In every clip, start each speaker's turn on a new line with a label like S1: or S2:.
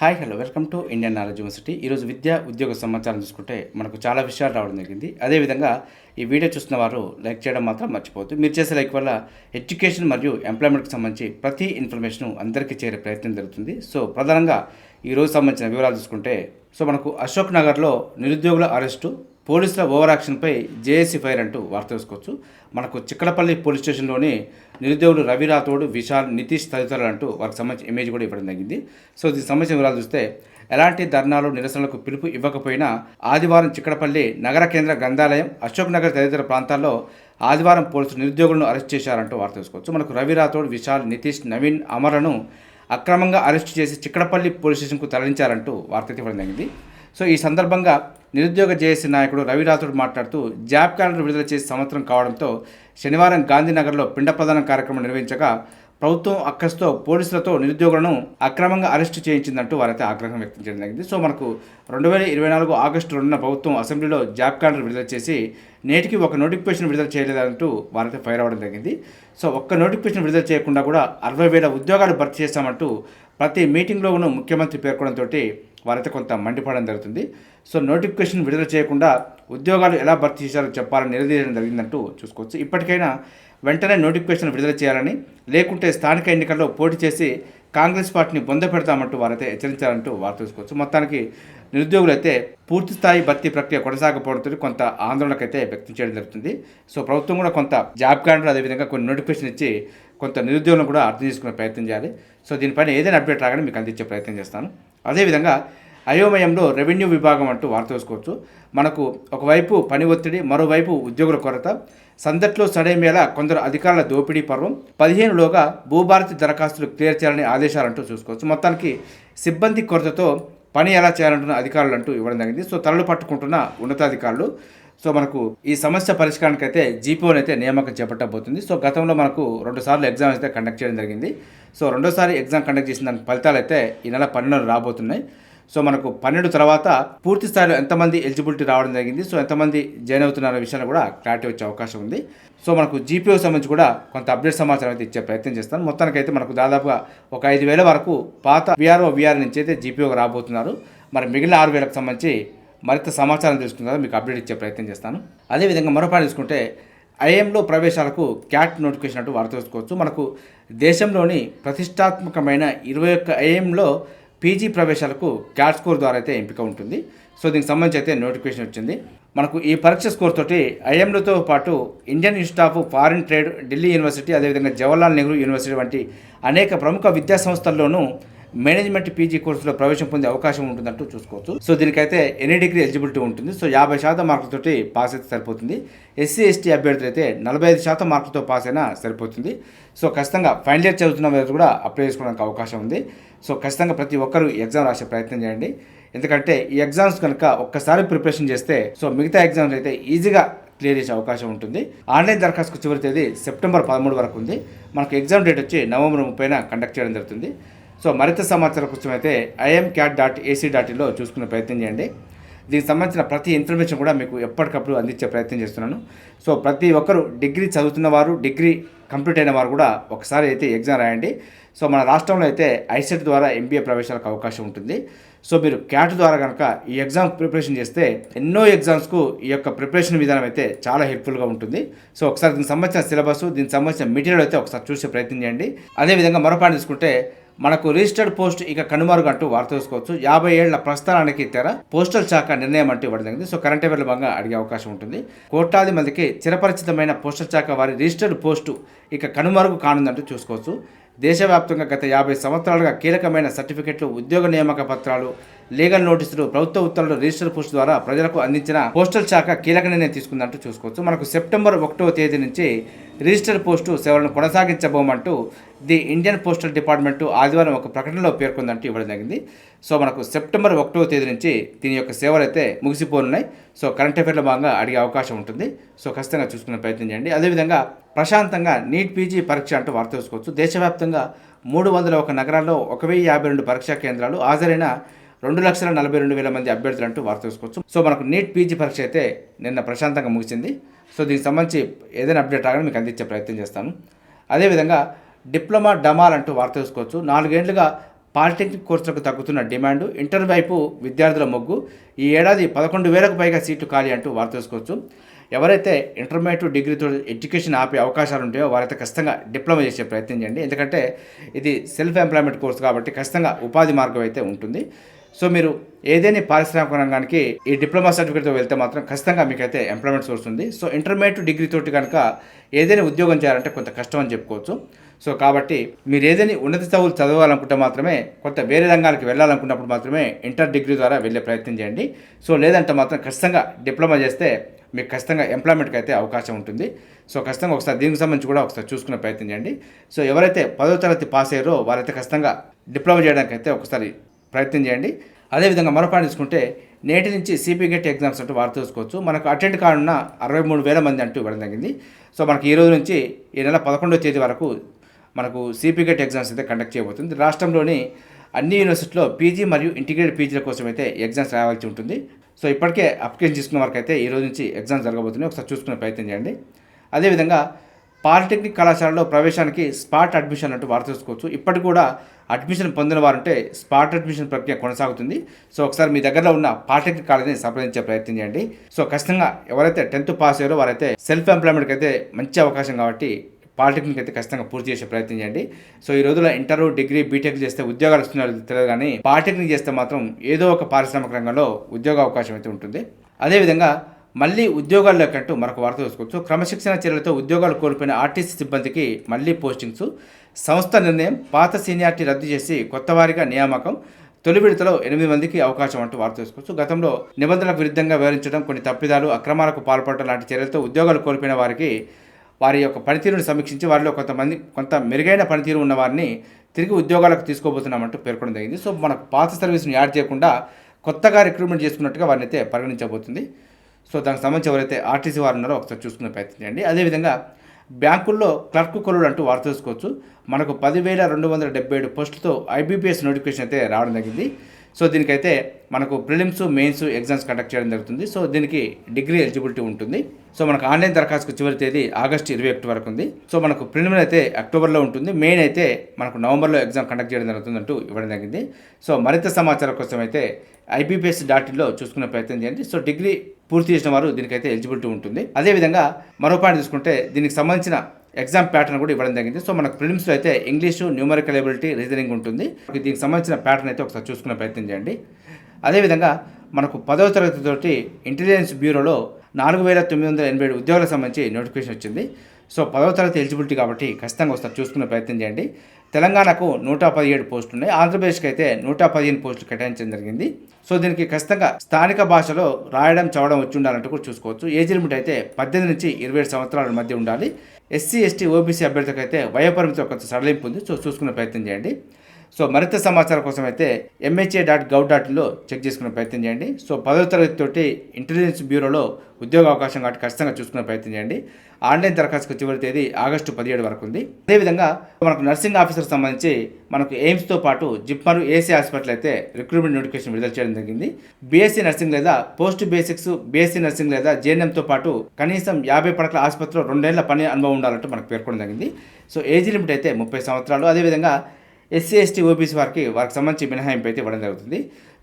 S1: hi hello welcome to Indian knowledge university ఈరోజు విద్య ఉద్యోగ సమాచారం చూసుకుంటే మనకు చాలా విషయాలు రావడం జరిగింది అదేవిధంగా ఈ వీడియో చూసిన వారు లైక్ చేయడం మాత్రం మర్చిపోవద్దు మీరు చేసే లైక్ వల్ల ఎడ్యుకేషన్ మరియు ఎంప్లాయ్మెంట్కి సంబంధించి ప్రతి ఇన్ఫర్మేషన్ అందరికీ చేరే ప్రయత్నం జరుగుతుంది సో ప్రధానంగా ఈరోజు సంబంధించిన వివరాలు చూసుకుంటే సో మనకు అశోక్ నగర్లో నిరుద్యోగుల అరెస్టు పోలీసుల ఓవర్ యాక్షన్పై జేఏసీ ఫైర్ అంటూ వార్త తెలుసుకోవచ్చు మనకు చిక్కడపల్లి పోలీస్ స్టేషన్లోని నిరుద్యోగులు రవి రాథోడు విశాల్ నితీష్ తదితరులు అంటూ వారికి సంబంధించిన ఇమేజ్ కూడా ఇవ్వడం జరిగింది సో దీనికి సంబంధించిన వివరాలు చూస్తే ఎలాంటి ధర్నాలు నిరసనలకు పిలుపు ఇవ్వకపోయినా ఆదివారం చిక్కడపల్లి నగర కేంద్ర గ్రంథాలయం అశోక్ నగర్ తదితర ప్రాంతాల్లో ఆదివారం పోలీసులు నిరుద్యోగులను అరెస్ట్ చేశారంటూ వార్త తెలుసుకోవచ్చు మనకు రవి రాథోడ్ విశాల్ నితీష్ నవీన్ అమర్లను అక్రమంగా అరెస్ట్ చేసి చిక్కడపల్లి పోలీస్ స్టేషన్కు తరలించారంటూ వార్త ఇవ్వడం జరిగింది సో ఈ సందర్భంగా నిరుద్యోగ జేఏసీ నాయకుడు రవిరాథుడు మాట్లాడుతూ జాబ్ క్యాలెండర్ విడుదల చేసి సంవత్సరం కావడంతో శనివారం గాంధీనగర్లో పిండ ప్రదానం కార్యక్రమం నిర్వహించగా ప్రభుత్వం అక్కస్తో పోలీసులతో నిరుద్యోగులను అక్రమంగా అరెస్టు చేయించిందంటూ వారైతే ఆగ్రహం వ్యక్తం చేయడం జరిగింది సో మనకు రెండు వేల ఇరవై నాలుగు ఆగస్టు రెండున ప్రభుత్వం అసెంబ్లీలో జాబ్ క్యాలెండర్ విడుదల చేసి నేటికి ఒక నోటిఫికేషన్ విడుదల చేయలేదంటూ వారైతే ఫైర్ అవ్వడం జరిగింది సో ఒక్క నోటిఫికేషన్ విడుదల చేయకుండా కూడా అరవై వేల ఉద్యోగాలు భర్తీ చేస్తామంటూ ప్రతి మీటింగ్లోనూ ముఖ్యమంత్రి పేర్కొనడంతో వారైతే కొంత మండిపడడం జరుగుతుంది సో నోటిఫికేషన్ విడుదల చేయకుండా ఉద్యోగాలు ఎలా భర్తీ చేశారో చెప్పాలని నిలదీయడం జరిగిందంటూ చూసుకోవచ్చు ఇప్పటికైనా వెంటనే నోటిఫికేషన్ విడుదల చేయాలని లేకుంటే స్థానిక ఎన్నికల్లో పోటీ చేసి కాంగ్రెస్ పార్టీని బొంద పెడతామంటూ వారైతే హెచ్చరించారంటూ వారు చూసుకోవచ్చు మొత్తానికి నిరుద్యోగులైతే పూర్తిస్థాయి భర్తీ ప్రక్రియ కొనసాగకపోవడంతో కొంత ఆందోళనకైతే వ్యక్తం చేయడం జరుగుతుంది సో ప్రభుత్వం కూడా కొంత జాబ్ క్యాండర్ అదేవిధంగా కొన్ని నోటిఫికేషన్ ఇచ్చి కొంత నిరుద్యోగులను కూడా అర్థం చేసుకునే ప్రయత్నం చేయాలి సో దీనిపైన ఏదైనా అప్డేట్ రాగానే మీకు అందించే ప్రయత్నం చేస్తాను అదేవిధంగా అయోమయంలో రెవెన్యూ విభాగం అంటూ వార్త చూసుకోవచ్చు మనకు ఒకవైపు పని ఒత్తిడి మరోవైపు ఉద్యోగుల కొరత సందట్లో సడేమేళ కొందరు అధికారుల దోపిడీ పర్వం పదిహేనులోగా భూభారతి దరఖాస్తులు క్లియర్ చేయాలని ఆదేశాలంటూ చూసుకోవచ్చు మొత్తానికి సిబ్బంది కొరతతో పని ఎలా చేయాలంటున్న అధికారులు అంటూ ఇవ్వడం జరిగింది సో తలలు పట్టుకుంటున్న ఉన్నతాధికారులు సో మనకు ఈ సమస్య పరిష్కారానికి అయితే జీపీఓని అయితే నియామకం చేపట్టబోతుంది సో గతంలో మనకు రెండు సార్లు ఎగ్జామ్ అయితే కండక్ట్ చేయడం జరిగింది సో రెండోసారి ఎగ్జామ్ కండక్ట్ చేసిన దాని ఫలితాలు అయితే ఈ నెల పన్నెండు రాబోతున్నాయి సో మనకు పన్నెండు తర్వాత పూర్తి స్థాయిలో ఎంతమంది ఎలిజిబిలిటీ రావడం జరిగింది సో ఎంతమంది జాయిన్ అవుతున్నారనే విషయాన్ని కూడా క్లారిటీ వచ్చే అవకాశం ఉంది సో మనకు జీపీఓ సంబంధించి కూడా కొంత అప్డేట్ సమాచారం అయితే ఇచ్చే ప్రయత్నం చేస్తాను మొత్తానికి అయితే మనకు దాదాపుగా ఒక ఐదు వేల వరకు పాత విఆర్ఓ విఆర్ నుంచి అయితే జీపీఓకి రాబోతున్నారు మరి మిగిలిన ఆరు వేలకు సంబంధించి మరింత సమాచారం తెలుసుకున్న మీకు అప్డేట్ ఇచ్చే ప్రయత్నం చేస్తాను అదేవిధంగా మరోపాటు తీసుకుంటే ఐఎంలో ప్రవేశాలకు క్యాట్ నోటిఫికేషన్ అంటూ వార్త తెలుసుకోవచ్చు మనకు దేశంలోని ప్రతిష్టాత్మకమైన ఇరవై ఒక్క ఐఎంలో పీజీ ప్రవేశాలకు క్యాట్ స్కోర్ ద్వారా అయితే ఎంపిక ఉంటుంది సో దీనికి సంబంధించి అయితే నోటిఫికేషన్ వచ్చింది మనకు ఈ పరీక్ష స్కోర్ తోటి ఐఎంలతో పాటు Indian institute of foreign trade Delhi university అదేవిధంగా జవహర్లాల్ నెహ్రూ యూనివర్సిటీ వంటి అనేక ప్రముఖ విద్యా సంస్థల్లోనూ మేనేజ్మెంట్ పీజీ కోర్సులో ప్రవేశం పొందే అవకాశం ఉంటుందంటూ చూసుకోవచ్చు సో దీనికైతే ఎనీ డిగ్రీ ఎలిజిబిలిటీ ఉంటుంది సో యాభై శాతం మార్కులతోటి పాస్ అయితే సరిపోతుంది ఎస్సీ ఎస్టీ అభ్యర్థులు అయితే నలభై ఐదు శాతం మార్కులతో పాస్ అయినా సరిపోతుంది సో ఖచ్చితంగా ఫైనల్ ఇయర్ చదువుతున్న వారు కూడా అప్లై చేసుకోవడానికి అవకాశం ఉంది సో ఖచ్చితంగా ప్రతి ఒక్కరూ ఎగ్జామ్ రాసే ప్రయత్నం చేయండి ఎందుకంటే ఈ ఎగ్జామ్స్ కనుక ఒక్కసారి ప్రిపరేషన్ చేస్తే సో మిగతా ఎగ్జామ్స్ అయితే ఈజీగా క్లియర్ చేసే అవకాశం ఉంటుంది ఆన్లైన్ దరఖాస్తుకు చివరి తేదీ సెప్టెంబర్ పదమూడు వరకు ఉంది మనకు ఎగ్జామ్ డేట్ వచ్చి నవంబర్ ముప్పై కండక్ట్ చేయడం జరుగుతుంది సో మరింత సమాచారం కోసం అయితే IM CAT dot AC dot ఇన్లో చూసుకునే ప్రయత్నం చేయండి దీనికి సంబంధించిన ప్రతి ఇన్ఫర్మేషన్ కూడా మీకు ఎప్పటికప్పుడు అందించే ప్రయత్నం చేస్తున్నాను సో ప్రతి ఒక్కరు డిగ్రీ చదువుతున్న వారు డిగ్రీ కంప్లీట్ అయిన వారు కూడా ఒకసారి అయితే ఎగ్జామ్ రాయండి సో మన రాష్ట్రంలో అయితే ఐసెట్ ద్వారా ఎంబీఏ ప్రవేశాలకు అవకాశం ఉంటుంది సో మీరు క్యాట్ ద్వారా కనుక ఈ ఎగ్జామ్ ప్రిపరేషన్ చేస్తే ఎన్నో ఎగ్జామ్స్కు ఈ యొక్క ప్రిపరేషన్ విధానం అయితే చాలా హెల్ప్ఫుల్గా ఉంటుంది సో ఒకసారి దీనికి సంబంధించిన సిలబస్ దీనికి సంబంధించిన మెటీరియల్ అయితే ఒకసారి చూసే ప్రయత్నం చేయండి అదేవిధంగా మరో పాయింట్ తీసుకుంటే మనకు రిజిస్టర్డ్ పోస్ట్ ఇక కనుమరుగు అంటూ వార్త చేసుకోవచ్చు యాభై ఏళ్ల ప్రస్థానానికి తెర పోస్టల్ శాఖ నిర్ణయం అంటూ ఇవ్వడం జరిగింది సో కరెంట్ అఫేర్లు బాగా అడిగే అవకాశం ఉంటుంది కోట్లాది మందికి చిరపరిచితమైన పోస్టల్ శాఖ వారి రిజిస్టర్డ్ పోస్టు ఇక కనుమరుగు కానుందంటూ చూసుకోవచ్చు దేశవ్యాప్తంగా గత యాభై సంవత్సరాలుగా కీలకమైన సర్టిఫికెట్లు ఉద్యోగ నియామక పత్రాలు లీగల్ నోటీసులు ప్రభుత్వ ఉత్తర్వులు రిజిస్టర్ పోస్ట్ ద్వారా ప్రజలకు అందించిన పోస్టల్ శాఖ కీలక నిర్ణయం తీసుకుందంటూ చూసుకోవచ్చు మనకు సెప్టెంబర్ ఒకటో తేదీ నుంచి రిజిస్టర్ పోస్టు సేవలను కొనసాగించబోమంటూ ది ఇండియన్ పోస్టల్ డిపార్ట్మెంట్ ఆదివారం ఒక ప్రకటనలో పేర్కొందంటూ ఇవ్వడం జరిగింది సో మనకు సెప్టెంబర్ ఒకటో తేదీ నుంచి దీని యొక్క సేవలు అయితే ముగిసిపోనున్నాయి సో కరెంట్ అఫేర్లో భాగంగా అడిగే అవకాశం ఉంటుంది సో ఖచ్చితంగా చూసుకునే ప్రయత్నం చేయండి అదేవిధంగా ప్రశాంతంగా నీట్ పీజీ పరీక్ష అంటూ వార్త చూసుకోవచ్చు దేశవ్యాప్తంగా మూడు వందల ఒక నగరాల్లో ఒక వెయ్యి యాభై రెండు పరీక్షా కేంద్రాలు హాజరైన రెండు లక్షల నలభై రెండు వేల మంది అభ్యర్థులు అంటూ వార్త చూసుకోవచ్చు సో మనకు నీట్ పీజీ పరీక్ష అయితే నిన్న ప్రశాంతంగా ముగిసింది సో దీనికి సంబంధించి ఏదైనా అప్డేట్ రాగానే మీకు అందించే ప్రయత్నం చేస్తాను అదేవిధంగా డిప్లొమా డమాల్ అంటూ వార్త చూసుకోవచ్చు నాలుగేండ్లుగా పాలిటెక్నిక్ కోర్సులకు తగ్గుతున్న డిమాండ్ ఇంటర్ వైపు విద్యార్థుల మొగ్గు ఈ ఏడాది పదకొండు వేలకు పైగా సీట్లు ఖాళీ అంటూ వార్త చూసుకోవచ్చు ఎవరైతే ఇంటర్మీడియట్ డిగ్రీతో ఎడ్యుకేషన్ ఆపే అవకాశాలు ఉంటాయో వారైతే ఖచ్చితంగా డిప్లొమా చేసే ప్రయత్నం చేయండి ఎందుకంటే ఇది సెల్ఫ్ ఎంప్లాయ్మెంట్ కోర్సు కాబట్టి ఖచ్చితంగా ఉపాధి మార్గం అయితే ఉంటుంది సో మీరు ఏదైనా పారిశ్రామిక రంగానికి ఈ డిప్లొమా సర్టిఫికేట్తో వెళ్తే మాత్రం ఖచ్చితంగా మీకైతే ఎంప్లాయ్మెంట్ సోర్స్ ఉంది సో ఇంటర్మీడియట్ డిగ్రీ తోటి కనుక ఏదైనా ఉద్యోగం చేయాలంటే కొంత కష్టం అని చెప్పుకోవచ్చు సో కాబట్టి మీరు ఏదైనా ఉన్నత చదువులు చదవాలనుకుంటే మాత్రమే కొంత వేరే రంగాలకు వెళ్ళాలనుకున్నప్పుడు మాత్రమే ఇంటర్ డిగ్రీ ద్వారా వెళ్ళే ప్రయత్నం చేయండి సో లేదంటే మాత్రం ఖచ్చితంగా డిప్లొమా చేస్తే మీకు ఖచ్చితంగా ఎంప్లాయ్మెంట్కి అయితే అవకాశం ఉంటుంది సో ఖచ్చితంగా ఒకసారి దీనికి సంబంధించి కూడా ఒకసారి చూసుకునే ప్రయత్నం చేయండి సో ఎవరైతే పదో తరగతి పాస్ అయ్యారో వారైతే ఖచ్చితంగా డిప్లొమా చేయడానికి అయితే ఒకసారి ప్రయత్నం చేయండి అదేవిధంగా మరోపాటు తీసుకుంటే నేటి నుంచి సిపీ గెట్ ఎగ్జామ్స్ అంటూ వారు చూసుకోవచ్చు మనకు అటెండ్ కానున్న అరవై మూడు వేల మంది అంటూ ఇవ్వడం జరిగింది సో మనకి ఈ రోజు నుంచి ఈ నెల పదకొండవ తేదీ వరకు మనకు సిపీ గెట్ ఎగ్జామ్స్ అయితే కండక్ట్ చేయబోతుంది రాష్ట్రంలోని అన్ని యూనివర్సిటీలో పీజీ మరియు ఇంటిగ్రేటెడ్ పీజీల కోసం అయితే ఎగ్జామ్స్ రావాల్సి ఉంటుంది సో ఇప్పటికే అప్లికేషన్ తీసుకున్న వరకు అయితే ఈ రోజు నుంచి ఎగ్జామ్స్ జరగబోతున్నాయి ఒకసారి చూసుకునే ప్రయత్నం చేయండి అదేవిధంగా పాలిటెక్నిక్ కళాశాలలో ప్రవేశానికి స్పాట్ అడ్మిషన్ అంటూ వారు చూసుకోవచ్చు ఇప్పటికి కూడా అడ్మిషన్ పొందిన వారంటే స్పాట్ అడ్మిషన్ ప్రక్రియ కొనసాగుతుంది సో ఒకసారి మీ దగ్గరలో ఉన్న పాలిటెక్నిక్ కాలేజీని సంప్రదించే ప్రయత్నం చేయండి సో ఖచ్చితంగా ఎవరైతే టెన్త్ పాస్ అయ్యారో వారైతే సెల్ఫ్ ఎంప్లాయ్మెంట్కి అయితే మంచి అవకాశం కాబట్టి పాలిటెక్నిక్ అయితే ఖచ్చితంగా పూర్తి చేసే ప్రయత్నం చేయండి సో ఈ రోజుల్లో ఇంటర్ డిగ్రీ బీటెక్ చేస్తే ఉద్యోగాలు వస్తున్నారు తెలియదు కానీ పాలిటెక్నిక్ చేస్తే మాత్రం ఏదో ఒక పారిశ్రామిక రంగంలో ఉద్యోగ అవకాశం అయితే ఉంటుంది అదేవిధంగా మళ్ళీ ఉద్యోగాల్లోకి అంటూ మరొక వార్త చూసుకోవచ్చు క్రమశిక్షణ చర్యలతో ఉద్యోగాలు కోల్పోయిన ఆర్టీసీ సిబ్బందికి మళ్ళీ పోస్టింగ్స్ సంస్థ నిర్ణయం పాత సీనియార్టీ రద్దు చేసి కొత్త వారిగా నియామకం తొలి విడతలో ఎనిమిది మందికి అవకాశం అంటూ వార్త చేసుకోవచ్చు గతంలో నిబంధనలకు విరుద్ధంగా వివరించడం కొన్ని తప్పిదాలు అక్రమాలకు పాల్పడటం లాంటి చర్యలతో ఉద్యోగాలు కోల్పోయిన వారికి వారి యొక్క పనితీరును సమీక్షించి వారిలో కొంతమంది కొంత మెరుగైన పనితీరు ఉన్న వారిని తిరిగి ఉద్యోగాలకు తీసుకోబోతున్నామంటూ పేర్కొనడం జరిగింది సో మనకు పాత సర్వీస్ను యాడ్ చేయకుండా కొత్తగా రిక్రూట్మెంట్ చేసుకున్నట్టుగా వారిని అయితే పరిగణించబోతుంది సో దానికి సంబంధించి ఎవరైతే ఆర్టీసీ వారు ఉన్నారో ఒకసారి చూసుకునే ప్రయత్నం చేయండి అదేవిధంగా బ్యాంకుల్లో క్లర్క్ కొలుడు అంటూ వార్త చూసుకోవచ్చు మనకు పదివేల రెండు వందల డెబ్బై ఏడు పోస్టులతో ఐబీపీఎస్ నోటిఫికేషన్ అయితే రావడం జరిగింది సో దీనికైతే మనకు ప్రిలిమ్స్ మెయిన్స్ ఎగ్జామ్స్ కండక్ట్ చేయడం జరుగుతుంది సో దీనికి డిగ్రీ ఎలిజిబిలిటీ ఉంటుంది సో మనకు ఆన్లైన్ దరఖాస్తుకు చివరి తేదీ ఆగస్ట్ ఇరవై ఒకటి వరకు ఉంది సో మనకు ప్రిలిమిన్ అయితే అక్టోబర్లో ఉంటుంది మెయిన్ అయితే మనకు నవంబర్లో ఎగ్జామ్ కండక్ట్ చేయడం జరుగుతుంది అంటూ ఇవ్వడం జరిగింది సో మరింత సమాచారం కోసం అయితే ఐబీపీఎస్ డాట్ ఇన్లో చూసుకునే ప్రయత్నం చేయండి సో డిగ్రీ పూర్తి చేసిన వారు దీనికైతే ఎలిజిబిలిటీ ఉంటుంది అదేవిధంగా మరో పాయింట్ తీసుకుంటే దీనికి సంబంధించిన ఎగ్జామ్ ప్యాటర్న్ కూడా ఇవ్వడం జరిగింది సో మనకు ఫిలిమ్స్లో అయితే ఇంగ్లీషు న్యూమరికల్ ఎబిలిటీ రీజనింగ్ ఉంటుంది దీనికి సంబంధించిన ప్యాటర్న్ అయితే ఒకసారి చూసుకునే ప్రయత్నం చేయండి అదేవిధంగా మనకు పదవ తరగతితోటి ఇంటెలిజెన్స్ బ్యూరోలో నాలుగు వేల తొమ్మిది వందల ఎనభై ఏడు ఉద్యోగాలకు సంబంధించి నోటిఫికేషన్ వచ్చింది సో పదవ తరగతి ఎలిజిబిలిటీ కాబట్టి ఖచ్చితంగా వస్తారు చూసుకునే ప్రయత్నం చేయండి తెలంగాణకు నూట పదిహేడు పోస్టులు ఉన్నాయి ఆంధ్రప్రదేశ్కి అయితే నూట పదిహేను పోస్టులు కేటాయించడం జరిగింది సో దీనికి ఖచ్చితంగా స్థానిక భాషలో రాయడం చదవడం వచ్చి ఉండాలంటే కూడా చూసుకోవచ్చు ఏజ్ లిమిట్ అయితే పద్దెనిమిది నుంచి ఇరవై ఏడు సంవత్సరాల మధ్య ఉండాలి ఎస్సీ ఎస్టీ ఓబీసీ అభ్యర్థులకు అయితే వయోపరిమితి ఒక సడలింపు ఉంది సో చూసుకునే ప్రయత్నం చేయండి సో మరింత సమాచారం కోసం అయితే ఎంహెచ్ఏ డాట్ గవ్ డాట్లో చెక్ చేసుకునే ప్రయత్నం చేయండి సో పదో తరగతి తోటి ఇంటెలిజెన్స్ బ్యూరోలో ఉద్యోగ అవకాశం కాబట్టి ఖచ్చితంగా చూసుకునే ప్రయత్నం చేయండి ఆన్లైన్ దరఖాస్తుకు చివరి తేదీ ఆగస్టు పదిహేడు వరకు ఉంది అదేవిధంగా మనకు నర్సింగ్ ఆఫీసర్ సంబంధించి మనకు ఎయిమ్స్తో పాటు జిప్మరు ఏసీ హాస్పిటల్ అయితే రిక్రూట్మెంట్ నోటిఫికేషన్ విడుదల చేయడం జరిగింది బీఎస్సీ నర్సింగ్ లేదా పోస్ట్ బేసిక్స్ బీఎస్సీ నర్సింగ్ లేదా జేఎన్ఎంతో పాటు కనీసం యాభై పడకల ఆసుపత్రిలో రెండేళ్ల పని అనుభవం ఉండాలంటూ మనకు పేర్కొనడం జరిగింది సో ఏజ్ లిమిట్ అయితే ముప్పై సంవత్సరాలు అదేవిధంగా ఎస్సీ ఎస్టీ ఓబీసీ వారికి వారికి సంబంధించి మినహాయింపు అయితే ఇవ్వడం జరుగుతుంది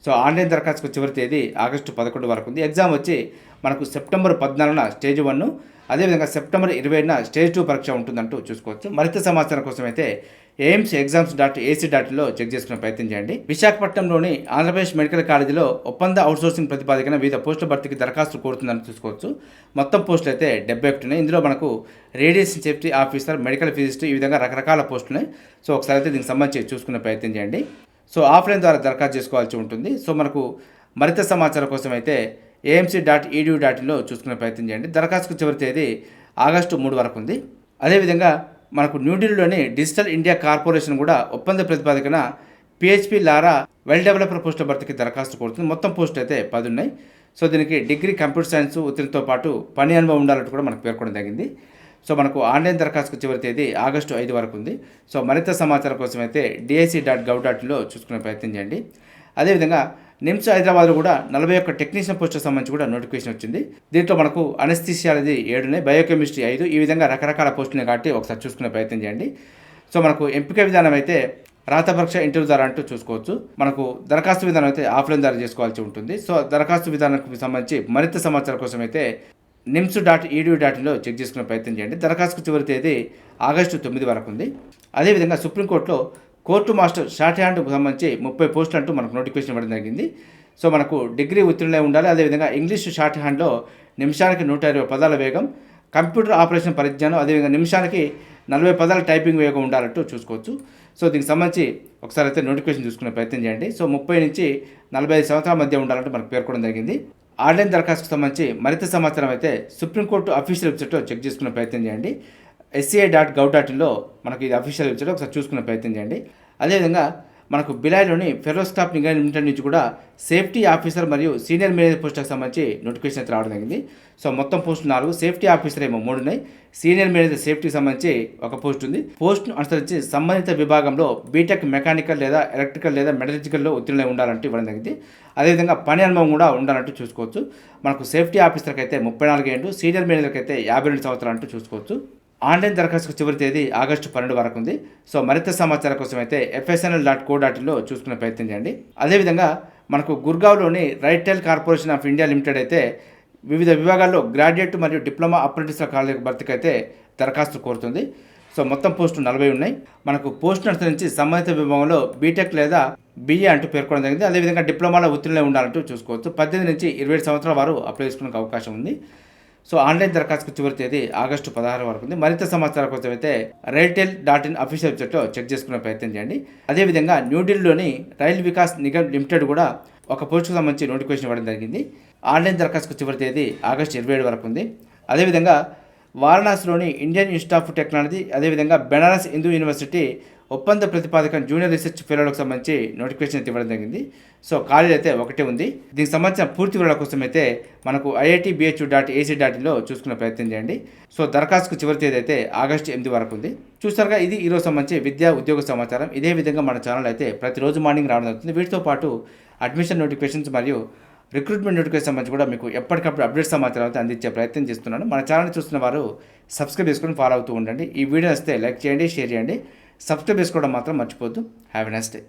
S1: సో ఆన్లైన్ దరఖాస్తుకు చివరి తేదీ ఆగస్టు పదకొండు వరకు ఉంది ఎగ్జామ్ వచ్చి మనకు సెప్టెంబర్ పద్నాలుగున స్టేజ్ వన్ అదేవిధంగా సెప్టెంబర్ ఇరవైన స్టేజ్ టూ పరీక్ష ఉంటుందంటూ చూసుకోవచ్చు మరింత సమాచారం కోసం అయితే ఎయిమ్స్ ఎగ్జామ్స్ డాట్ ఏసీ డాట్లో చెక్ చేసుకునే ప్రయత్నం చేయండి విశాఖపట్నంలోని ఆంధ్రప్రదేశ్ మెడికల్ కాలేజీలో ఒప్పంద అవుట్సోర్సింగ్ ప్రతిపాదికన వివిధ పోస్టుల భర్తీకి దరఖాస్తు కోరుతుందని చూసుకోవచ్చు మొత్తం పోస్టులు అయితే డెబ్బై ఒకటి ఉన్నాయి ఇందులో మనకు radiation safety officer medical physicist ఈ విధంగా రకరకాల పోస్టులు ఉన్నాయి సో ఒకసారి అయితే దీనికి సంబంధించి చూసుకునే ప్రయత్నం చేయండి సో ఆఫ్లైన్ ద్వారా దరఖాస్తు చేసుకోవాల్సి ఉంటుంది సో మనకు మరింత సమాచారం కోసం అయితే ఏఎంసీ డాట్ ఈడియూ డాట్ ఇన్లో చూసుకునే ప్రయత్నం చేయండి దరఖాస్తుకు చివరి తేదీ ఆగస్టు మూడు వరకు ఉంది అదేవిధంగా మనకు న్యూఢిల్లీలోని డిజిటల్ ఇండియా కార్పొరేషన్ కూడా ఒప్పంద ప్రతిపాదికన పిహెచ్పి లారా వెల్ డెవలపర్ పోస్టుల భర్తీకి దరఖాస్తు కోరుతుంది మొత్తం పోస్ట్ అయితే పది ఉన్నాయి సో దీనికి డిగ్రీ కంప్యూటర్ సైన్స్ ఉత్తీర్ణతో పాటు పని అనుభవం ఉండాలంటూ కూడా మనకు పేర్కొనడం జరిగింది సో మనకు ఆన్లైన్ దరఖాస్తుకు చివరి తేదీ ఆగస్టు ఐదు వరకు ఉంది సో మరింత సమాచారం కోసం అయితే డిఐసి డాట్ గవ్ డాట్లో చూసుకునే ప్రయత్నం చేయండి అదేవిధంగా నిమ్స్ హైదరాబాద్లో కూడా నలభై ఒక్క టెక్నీషియన్ పోస్ట్ సంబంధించి కూడా నోటిఫికేషన్ వచ్చింది దీంట్లో మనకు అనేది ఏడునే బయోకెమిస్ట్రీ ఐదు ఈ విధంగా రకరకాల పోస్టులను కాబట్టి ఒకసారి చూసుకునే ప్రయత్నం చేయండి సో మనకు ఎంపిక విధానం అయితే రాత పరీక్ష ఇంటర్వ్యూ ద్వారా అంటూ చూసుకోవచ్చు మనకు దరఖాస్తు విధానం అయితే ఆఫ్లైన్ ద్వారా చేసుకోవాల్సి ఉంటుంది సో దరఖాస్తు విధానానికి సంబంధించి మరింత సమాచారం కోసం అయితే నిమ్స్ డాట్ ఈడియూ డాట్ ఇన్లో చెక్ చేసుకునే ప్రయత్నం చేయండి దరఖాస్తుకు చివరి తేదీ ఆగస్టు తొమ్మిది వరకు ఉంది అదేవిధంగా సుప్రీంకోర్టులో కోర్టు మాస్టర్ షార్ట్ హ్యాండ్కు సంబంధించి ముప్పై పోస్టులు అంటూ మనకు నోటిఫికేషన్ ఇవ్వడం జరిగింది సో మనకు డిగ్రీ ఉత్తీర్ణులై ఉండాలి అదేవిధంగా ఇంగ్లీష్ షార్ట్ హ్యాండ్లో నిమిషానికి నూట ఇరవై పదాల వేగం కంప్యూటర్ ఆపరేషన్ పరిజ్ఞానం అదేవిధంగా నిమిషానికి నలభై పదాల టైపింగ్ వేగం ఉండాలంటూ చూసుకోవచ్చు సో దీనికి సంబంధించి ఒకసారి అయితే నోటిఫికేషన్ చూసుకునే ప్రయత్నం చేయండి సో ముప్పై నుంచి నలభై ఐదు సంవత్సరాల మధ్య ఉండాలంటూ మనకు పేర్కొనడం జరిగింది ఆన్లైన్ దరఖాస్తుకు సంబంధించి మరింత సమాచారం అయితే సుప్రీంకోర్టు అఫీషియల్ వెబ్సైట్లో చెక్ చేసుకునే ప్రయత్నం చేయండి ఎస్సీఐ డాట్ గవ్ డాట్ ఇన్లో మనకు ఇది అఫీషియల్ వెబ్సైట్ ఒకసారి చూసుకునే ప్రయత్నం చేయండి అదేవిధంగా మనకు బిలాయిలోని ఫెరో స్టాఫ్ నిఘా లిమిటెడ్ నుంచి కూడా సేఫ్టీ ఆఫీసర్ మరియు సీనియర్ మేనేజర్ పోస్టుకు సంబంధించి నోటిఫికేషన్ అయితే రావడం జరిగింది సో మొత్తం పోస్టులు నాలుగు సేఫ్టీ ఆఫీసర్ ఏమో మూడు ఉన్నాయి సీనియర్ మేనేజర్ సేఫ్టీకి సంబంధించి ఒక పోస్ట్ ఉంది పోస్ట్ను అనుసరించి సంబంధిత విభాగంలో బీటెక్ మెకానికల్ లేదా ఎలక్ట్రికల్ లేదా మెటలర్జికల్లో ఉత్తీర్ణులై ఉండాలంటూ ఇవ్వడం జరిగింది అదేవిధంగా పని అనుభవం కూడా ఉండాలంటూ చూసుకోవచ్చు మనకు సేఫ్టీ ఆఫీసర్కి అయితే ముప్పై నాలుగు ఏళ్ళు సీనియర్ మేనేజర్కి అయితే యాభై రెండు సంవత్సరాలు అంటూ చూసుకోవచ్చు ఆన్లైన్ దరఖాస్తుకు చివరి తేదీ ఆగస్టు పన్నెండు వరకు ఉంది సో మరింత సమాచారం కోసం అయితే ఎఫ్ఎస్ఎన్ఎల్ డాట్ కో డాట్ ఇన్లో చూసుకునే ప్రయత్నం చేయండి అదేవిధంగా మనకు గుర్గావ్లోని RailTel corporation of India limited అయితే వివిధ విభాగాల్లో గ్రాడ్యుయేట్ మరియు డిప్లొమా అప్రెంటిస్ల కాలేజీ భర్తీకి అయితే దరఖాస్తు కోరుతుంది సో మొత్తం పోస్టులు నలభై ఉన్నాయి మనకు పోస్టును అనుసరించి సంబంధిత విభాగంలో బీటెక్ లేదా బీఏ అంటూ పేర్కొనడం జరిగింది అదేవిధంగా డిప్లొమాలో ఉత్తీర్ణులే ఉండాలంటూ చూసుకోవచ్చు పద్దెనిమిది నుంచి ఇరవై సంవత్సరాల వారు అప్లై చేసుకోవడానికి అవకాశం ఉంది సో ఆన్లైన్ దరఖాస్తుకు చివరి తేదీ ఆగస్టు పదహారు వరకు ఉంది మరింత సమాచారం కోసం అయితే రైల్టెల్ డాట్ ఇన్ అఫీషియల్ వెబ్సైట్లో చెక్ చేసుకునే ప్రయత్నం చేయండి అదేవిధంగా న్యూఢిల్లీలోని రైల్ వికాస్ నిగమ్ లిమిటెడ్ కూడా ఒక పోస్టుకు సంబంధించి నోటిఫికేషన్ ఇవ్వడం జరిగింది ఆన్లైన్ దరఖాస్తుకు చివరి తేదీ ఆగస్టు ఇరవై ఏడు వరకు ఉంది అదేవిధంగా వారణాసిలోని ఇండియన్ ఇన్స్టిట్యూట్ ఆఫ్ టెక్నాలజీ అదేవిధంగా బెనారస్ హిందూ యూనివర్సిటీ ఒప్పంద ప్రతిపాదకం జూనియర్ రీసెర్చ్ ఫెలోలకు సంబంధించి నోటిఫికేషన్ అయితే ఇవ్వడం జరిగింది సో ఖాళీలు అయితే ఒకటే ఉంది దీనికి సంబంధించిన పూర్తి వివరాల కోసం అయితే మనకు IIT BHU dot AC dot ఇన్లో చూసుకునే ప్రయత్నం చేయండి సో దరఖాస్తుకు చివరి తేదీ అయితే ఆగస్టు ఎనిమిది వరకు ఉంది చూసారుగా ఇది ఈరోజు సంబంధించి విద్యా ఉద్యోగ సమాచారం ఇదే విధంగా మన ఛానల్ అయితే ప్రతిరోజు మార్నింగ్ రావడం జరుగుతుంది వీటితో పాటు అడ్మిషన్ నోటిఫికేషన్స్ మరియు రిక్రూట్మెంట్ నోటిఫికేషన్ సంబంధించి కూడా మీకు ఎప్పటికప్పుడు అప్డేట్ సమాచారం అయితే అందించే ప్రయత్నం చేస్తున్నాను మన ఛానల్ చూస్తున్న వారు సబ్స్క్రైబ్ చేసుకుని ఫాలో అవుతూ ఉండండి ఈ వీడియో వస్తే లైక్ చేయండి షేర్ చేయండి సబ్స్క్రైబ్ చేసుకోవడం మాత్రం మర్చిపోద్దు హ్యావ్ ఎ నెక్స్ట్ డే